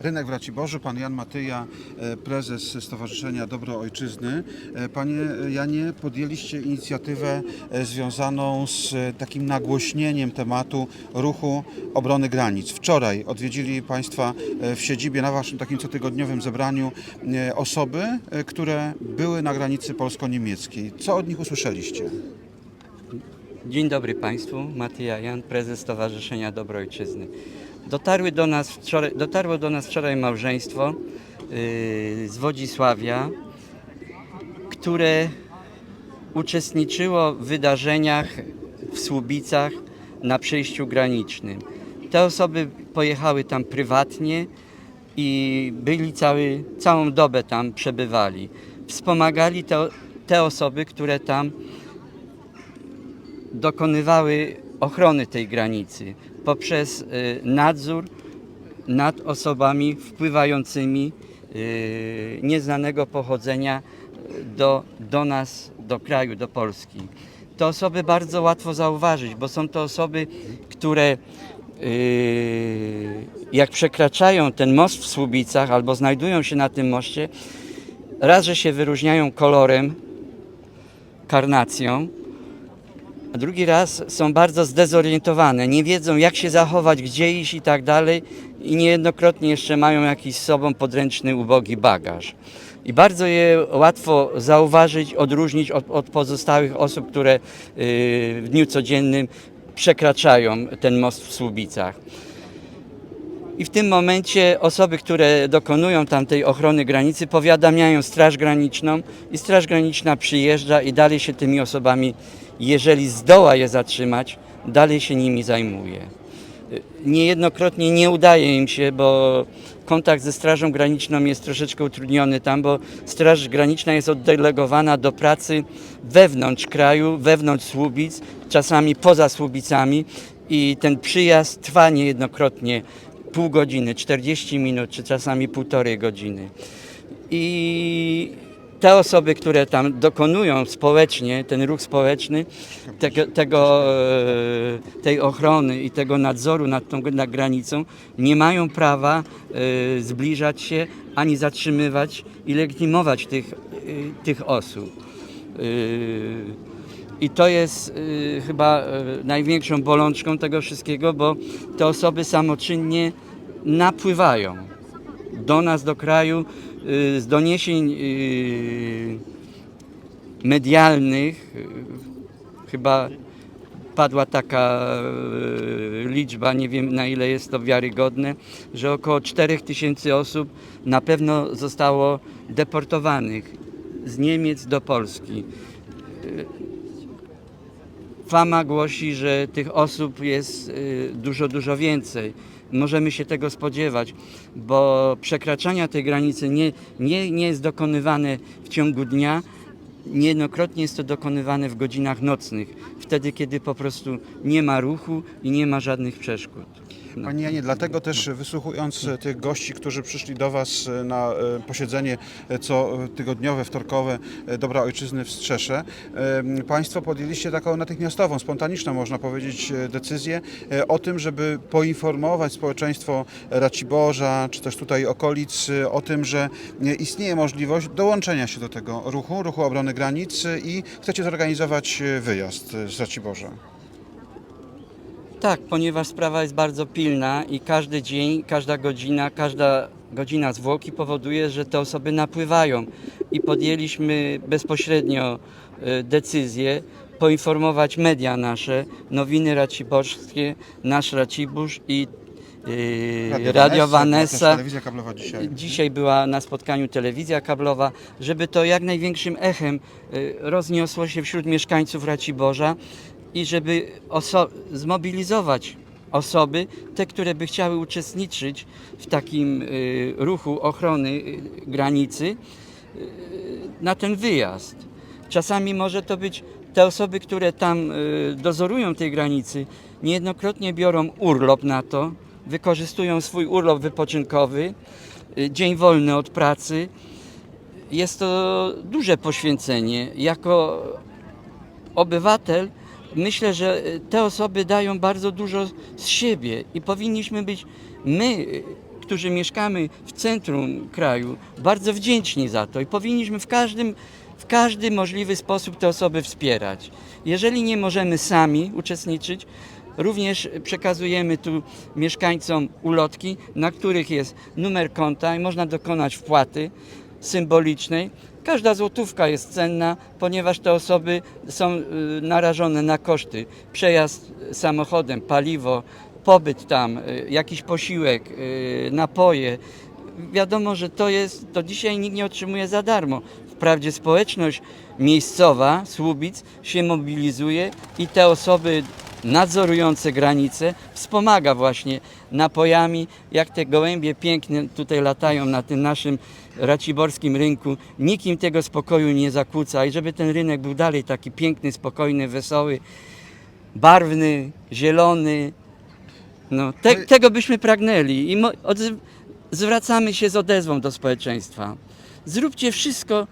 Rynek w Raciborzu, pan Jan Matyja, e, prezes Stowarzyszenia Dobro Ojczyzny. E, Panie Janie, podjęliście inicjatywę e, związaną z takim nagłośnieniem tematu ruchu obrony granic. Wczoraj odwiedzili Państwa w siedzibie na Waszym takim cotygodniowym zebraniu osoby, które były na granicy polsko-niemieckiej. Co od nich usłyszeliście? Dzień dobry Państwu, Matyja Jan, prezes Stowarzyszenia Dobro Ojczyzny. Dotarły do nas wczoraj, dotarło do nas wczoraj małżeństwo yy, z Wodzisławia, które uczestniczyło w wydarzeniach w Słubicach na przejściu granicznym. Te osoby pojechały tam prywatnie i byli cały, całą dobę tam przebywali. Wspomagali te, te osoby, które tam dokonywały ochrony tej granicy poprzez y, nadzór nad osobami wpływającymi y, nieznanego pochodzenia do, do nas, do kraju, do Polski. Te osoby bardzo łatwo zauważyć, bo są to osoby, które y, jak przekraczają ten most w Słubicach albo znajdują się na tym moście, raz, że się wyróżniają kolorem, karnacją, a drugi raz są bardzo zdezorientowane, nie wiedzą jak się zachować, gdzie iść i tak dalej i niejednokrotnie jeszcze mają jakiś z sobą podręczny, ubogi bagaż. I bardzo je łatwo zauważyć, odróżnić od, od pozostałych osób, które yy, w dniu codziennym przekraczają ten most w Słubicach. I w tym momencie osoby, które dokonują tamtej ochrony granicy, powiadamiają Straż Graniczną i Straż Graniczna przyjeżdża i dalej się tymi osobami, jeżeli zdoła je zatrzymać, dalej się nimi zajmuje. Niejednokrotnie nie udaje im się, bo kontakt ze Strażą Graniczną jest troszeczkę utrudniony tam, bo Straż Graniczna jest oddelegowana do pracy wewnątrz kraju, wewnątrz Słubic, czasami poza Słubicami i ten przyjazd trwa niejednokrotnie pół godziny, 40 minut, czy czasami półtorej godziny. I te osoby, które tam dokonują społecznie, ten ruch społeczny, tego, tego, e, tej ochrony i tego nadzoru nad tą nad granicą, nie mają prawa e, zbliżać się ani zatrzymywać i legitymować tych, e, tych osób. I to jest e, chyba e, największą bolączką tego wszystkiego, bo te osoby samoczynnie napływają do nas, do kraju y, z doniesień y, medialnych. y, Chyba padła taka y, liczba, nie wiem na ile jest to wiarygodne, że około 4000 tysięcy osób na pewno zostało deportowanych z Niemiec do Polski. Fama głosi, że tych osób jest y, dużo, dużo więcej. Możemy się tego spodziewać, bo przekraczania tej granicy nie, nie, nie jest dokonywane w ciągu dnia. Niejednokrotnie jest to dokonywane w godzinach nocnych, wtedy kiedy po prostu nie ma ruchu i nie ma żadnych przeszkód. No. Panie Janie, dlatego też wysłuchując e, tych gości, którzy przyszli do Was e, na e, posiedzenie co tygodniowe, wtorkowe Dobra Ojczyzny w Strzesze, Państwo podjęliście taką natychmiastową, spontaniczną można powiedzieć decyzję o tym, żeby poinformować społeczeństwo Raciborza, czy też tutaj okolic o tym, że istnieje możliwość dołączenia się do tego ruchu, ruchu obrony granic i chcecie zorganizować wyjazd z Raciborza. Tak, ponieważ sprawa jest bardzo pilna i każdy dzień, każda godzina, każda godzina zwłoki powoduje, że te osoby napływają i podjęliśmy bezpośrednio e, decyzję poinformować media nasze, nowiny raciborskie, nasz Racibórz i e, Radio też Vanessa. Telewizja kablowa dzisiaj. Dzisiaj była na spotkaniu telewizja kablowa, żeby to jak największym echem y, rozniosło się wśród mieszkańców Raciborza i żeby zmobilizować osoby, te, które by chciały uczestniczyć w takim y, ruchu ochrony y, granicy, y, na ten wyjazd. Czasami może to być te osoby, które tam y, dozorują tej granicy, niejednokrotnie biorą urlop na to, wykorzystują swój urlop wypoczynkowy, y, dzień wolny od pracy. Jest to duże poświęcenie. Jako obywatel myślę, że y, te osoby dają bardzo dużo z siebie i powinniśmy być my, y, którzy mieszkamy w centrum kraju, bardzo wdzięczni za to i powinniśmy w każdym, w każdy możliwy sposób te osoby wspierać. Jeżeli nie możemy sami uczestniczyć, również przekazujemy tu mieszkańcom ulotki, na których jest numer konta i można dokonać wpłaty symbolicznej. Każda złotówka jest cenna, ponieważ te osoby są y, narażone na koszty. Przejazd samochodem, paliwo, pobyt tam, y, jakiś posiłek, y, napoje. Wiadomo, że to jest, to dzisiaj nikt nie otrzymuje za darmo. Wprawdzie społeczność miejscowa, Słubic, się mobilizuje i te osoby nadzorujące granice wspomaga właśnie napojami, jak te gołębie piękne tutaj latają na tym naszym raciborskim rynku. Nikt im tego spokoju nie zakłóca i żeby ten rynek był dalej taki piękny, spokojny, wesoły, barwny, zielony. No, te, No tego byśmy pragnęli i zwracamy się z odezwą do społeczeństwa. Zróbcie wszystko,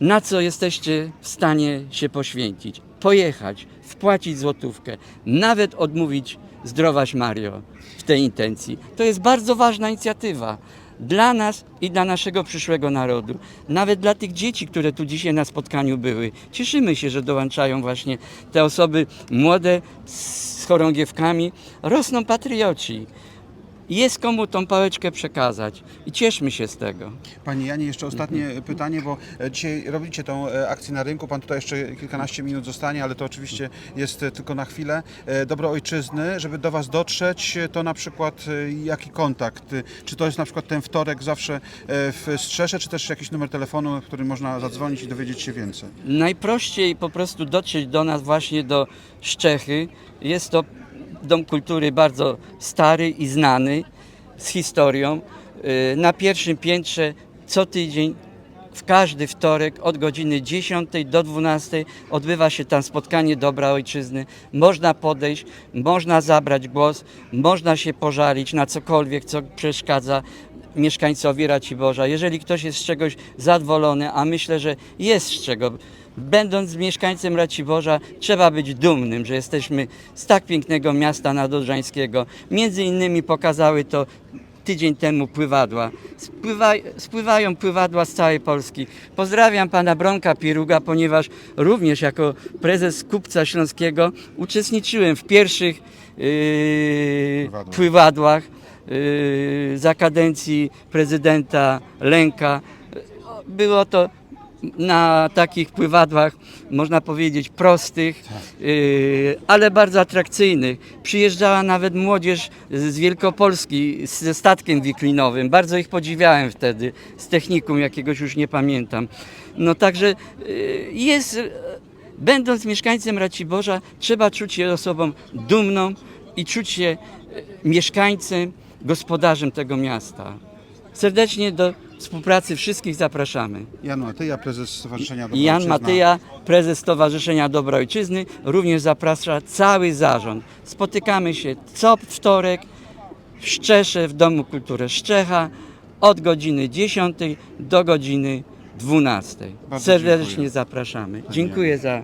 na co jesteście w stanie się poświęcić. Pojechać, wpłacić złotówkę, nawet odmówić zdrowaś Mario w tej intencji. To jest bardzo ważna inicjatywa dla nas i dla naszego przyszłego narodu. Nawet dla tych dzieci, które tu dzisiaj na spotkaniu były. Cieszymy się, że dołączają właśnie te osoby młode z chorągiewkami. Rosną patrioci. Jest komu tą pałeczkę przekazać i cieszmy się z tego. Panie Janie, jeszcze ostatnie pytanie, bo e, dzisiaj robicie tą e, akcję na rynku. Pan tutaj jeszcze kilkanaście minut zostanie, ale to oczywiście jest e, tylko na chwilę. Dobro ojczyzny, żeby do Was dotrzeć, to na przykład jaki kontakt? Czy to jest na przykład ten wtorek zawsze w Strzesze, czy też jakiś numer telefonu, na który można zadzwonić i dowiedzieć się więcej? Najprościej po prostu dotrzeć do nas właśnie do Szczechy. Jest to dom kultury bardzo stary i znany, z historią. Yy, Na pierwszym piętrze co tydzień, w każdy wtorek od godziny 10 do 12 odbywa się tam spotkanie Dobra Ojczyzny. Można podejść, można zabrać głos, można się pożalić na cokolwiek, co przeszkadza mieszkańcowi Raciborza. Jeżeli ktoś jest z czegoś zadowolony, a myślę, że jest z czego, będąc mieszkańcem Raciborza, trzeba być dumnym, że jesteśmy z tak pięknego miasta nadodrzańskiego. Między innymi pokazały to tydzień temu pływadła. Spływa, spływają pływadła z całej Polski. Pozdrawiam pana Bronka Pieruga, ponieważ również jako prezes Kupca Śląskiego uczestniczyłem w pierwszych yy, Pływadłach. Yy, za kadencji prezydenta Lęka. Było to na takich pływadłach, można powiedzieć, prostych, yy, ale bardzo atrakcyjnych. Przyjeżdżała nawet młodzież z Wielkopolski ze statkiem wiklinowym. Bardzo ich podziwiałem wtedy, z technikum jakiegoś już nie pamiętam. No także yy, jest, będąc mieszkańcem Raciborza, trzeba czuć się osobą dumną i czuć się mieszkańcem, gospodarzem tego miasta. Serdecznie do współpracy wszystkich zapraszamy. Jan Matyja, prezes Stowarzyszenia Dobra Jan Ojczyzna. Matyja, prezes Stowarzyszenia Dobra Ojczyzny, również zaprasza cały zarząd. Spotykamy się co wtorek w Szczesze, w Domu Kultury Szczecha od godziny 10 do godziny 12. Bardzo Serdecznie dziękuję. zapraszamy. Dziękuję za